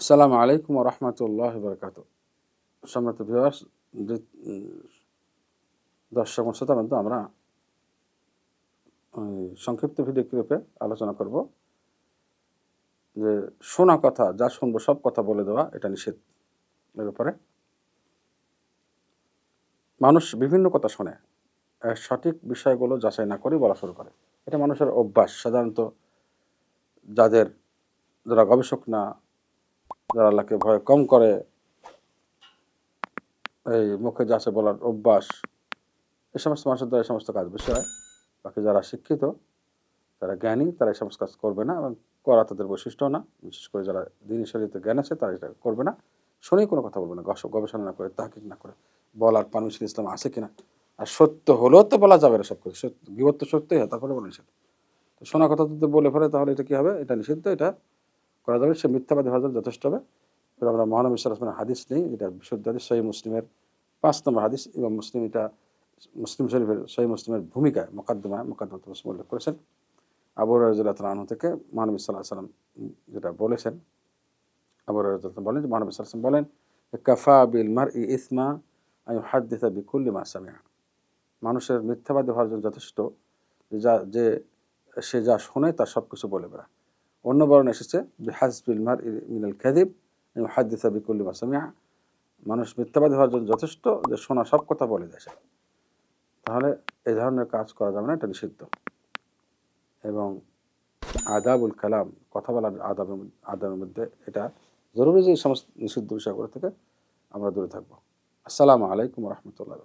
আসসালামু আলাইকুম রহমতুল্লাহ বরকাত সম্মত ভিওয়ার্স দর্শক শ্রোতার মধ্যে আমরা সংক্ষিপ্ত ভিডিও ক্লিপে আলোচনা করব যে শোনা কথা, যা শুনব, সব কথা বলে দেওয়া, এটা নিষেধ এর ব্যাপারে। মানুষ বিভিন্ন কথা শোনে সঠিক বিষয়গুলো যাচাই না করে বলা শুরু করে। এটা মানুষের অভ্যাস, সাধারণত যাদের, যারা গবেষক না যারা আল্লাহকে ভয় কম করে। এই মুখে যাচ্ছে বলার অভ্যাস, এই সমস্ত মানুষের দ্বারা এই সমস্ত কাজ বেশি হয়। বাকি যারা শিক্ষিত, যারা জ্ঞানী, তারা এই সমস্ত কাজ করবে না এবং করা তাদের বৈশিষ্ট্য না। বিশেষ করে যারা দিনী শরীরে জ্ঞান আছে, তারা এটা করবে না। শুনেই কোনো কথা বলবে না গবেষণা না করে, তাহকিক না করে। বলার পারমিশন ইসলাম আছে কিনা? আর সত্য হলেও তো বলা যাবে না সব কিছু সত্য গিবত সত্যই হয়, তারপরে বলে নিষেধ। তো শোনা কথা যদি বলে ফেলে, তাহলে এটা কি হবে? এটা নিষিদ্ধ, এটা করা যাবে, সে মিথ্যাবাদী হওয়ার জন্য যথেষ্ট হবে। আমরা মহানবী সাল্লামের হাদিস নেই, যেটা বিশুদ্ধ হাদিস সহি মুসলিমের পাঁচ নম্বর হাদিস। এবং মুসলিম এটা, মুসলিম শরীফের সহি মুসলিমের ভূমিকায় মোকাদ্দমায় মোকাদ্দমা মুসলিম উল্লেখ করেছেন। আবু রাজুল্লাহ তালাহ থেকে মহানবী সাল্লাহ সাল্লাম যেটা বলেছেন, আবু রাজুল্লাহ বলেন যে মহানবী সাল্লাম বলেন, কাফা বিল মার ই ইসমা আমি হাদ্দিসা বিকুল্লি মা সামিয়া মানুষের মিথ্যাবাদী হওয়ার জন্য যথেষ্ট, যা যে সে যা শোনে তার সব কিছু বলে বেড়া অন্য বর্ণ এসেছে মানুষ মিথ্যাবাদী হওয়ার জন্য যথেষ্ট যে শোনা সব কথা বলে দেয় তাহলে এ ধরনের কাজ করা যাবে না, এটা নিষিদ্ধ। এবং আদাবুল কালাম, কথা বলার আদাবের আদাবের মধ্যে এটা জরুরি যে সমস্ত নিষিদ্ধ বিষয়গুলো থেকে আমরা দূরে থাকব। আসসালামু আলাইকুম রহমতুল্লাহ